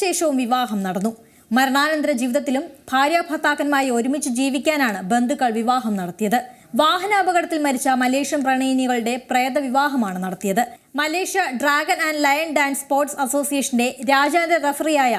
മരണശേഷവും വിവാഹം നടന്നു. മരണാനന്തര ജീവിതത്തിലും ഭാര്യാഭർത്താക്കന്മാരെ ഒരുമിച്ച് ജീവിക്കാനാണ് ബന്ധുക്കൾ വിവാഹം നടത്തിയത്. വാഹനാപകടത്തിൽ മരിച്ച മലേഷ്യൻ പ്രണയിനികളുടെ പ്രേത വിവാഹമാണ് നടത്തിയത്. Malaysia dragon and lion dance sports അസോസിയേഷന്റെ രാജ്യാന്തര റഫറിയായ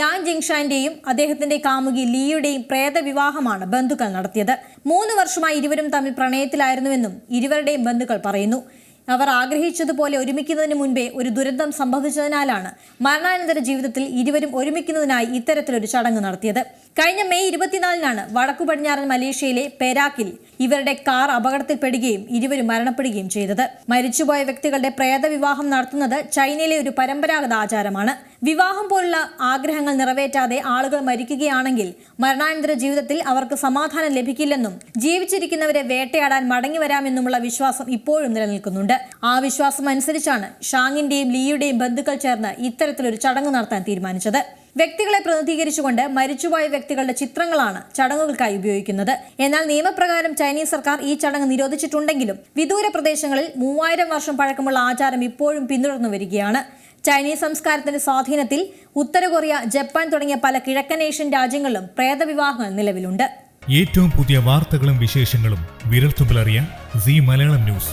യാൻ ജിങ്ഷാന്റെയും അദ്ദേഹത്തിന്റെ കാമുകി ലീയുടെയും പ്രേത വിവാഹമാണ് ബന്ധുക്കൾ നടത്തിയത്. മൂന്ന് വർഷമായി ഇരുവരും തമ്മിൽ പ്രണയത്തിലായിരുന്നുവെന്നും ഇരുവരുടെയും ബന്ധുക്കൾ പറയുന്നു. അവർ ആഗ്രഹിച്ചതുപോലെ ഒരുമിക്കുന്നതിന് മുൻപേ ഒരു ദുരന്തം സംഭവിച്ചതിനാലാണ് മരണാനന്തര ജീവിതത്തിൽ ഇരുവരും ഒരുമിക്കുന്നതിനായി ഇത്തരത്തിലൊരു ചടങ്ങ് നടത്തിയത്. കഴിഞ്ഞ മെയ് ഇരുപത്തിനാലിനാണ് വടക്കു പടിഞ്ഞാറൻ മലേഷ്യയിലെ പെരാക്കിൽ ഇവരുടെ കാർ അപകടത്തിൽപ്പെടുകയും ഇരുവരും മരണപ്പെടുകയും ചെയ്തത്. മരിച്ചുപോയ വ്യക്തികളുടെ പ്രേത വിവാഹം നടത്തുന്നത് ചൈനയിലെ ഒരു പരമ്പരാഗത ആചാരമാണ്. വിവാഹം പോലുള്ള ആഗ്രഹങ്ങൾ നിറവേറ്റാതെ ആളുകൾ മരിക്കുകയാണെങ്കിൽ മരണാനന്തര ജീവിതത്തിൽ അവർക്ക് സമാധാനം ലഭിക്കില്ലെന്നും ജീവിച്ചിരിക്കുന്നവരെ വേട്ടയാടാൻ മടങ്ങി വരാമെന്നുമുള്ള വിശ്വാസം ഇപ്പോഴും നിലനിൽക്കുന്നുണ്ട്. ആ വിശ്വാസം അനുസരിച്ചാണ് ഷാങ്ങിന്റെയും ലീയുടെയും ബന്ധുക്കൾ ചേർന്ന് ഇത്തരത്തിലൊരു ചടങ്ങ് നടത്താൻ തീരുമാനിച്ചത്. വ്യക്തികളെ പ്രതിനിധീകരിച്ചുകൊണ്ട് മരിച്ചുപോയ വ്യക്തികളുടെ ചിത്രങ്ങളാണ് ചടങ്ങുകൾക്കായി ഉപയോഗിക്കുന്നത്. എന്നാൽ നിയമപ്രകാരം ചൈനീസ് സർക്കാർ ഈ ചടങ്ങ് നിരോധിച്ചിട്ടുണ്ടെങ്കിലും വിദൂര പ്രദേശങ്ങളിൽ മൂവായിരം വർഷം പഴക്കമുള്ള ആചാരം ഇപ്പോഴും പിന്തുടർന്നു വരികയാണ്. ചൈനീസ് സംസ്കാരത്തിന്റെ സ്വാധീനത്തിൽ ഉത്തര കൊറിയ ജപ്പാൻ തുടങ്ങിയ പല കിഴക്കൻ ഏഷ്യൻ രാജ്യങ്ങളിലും പ്രേതവിവാഹങ്ങൾ നിലവിലുണ്ട്. ഏറ്റവും പുതിയ വാർത്തകളും വിശേഷങ്ങളും വിരൽത്തുമ്പിലറിയാൻ സി മലയാളം ന്യൂസ്.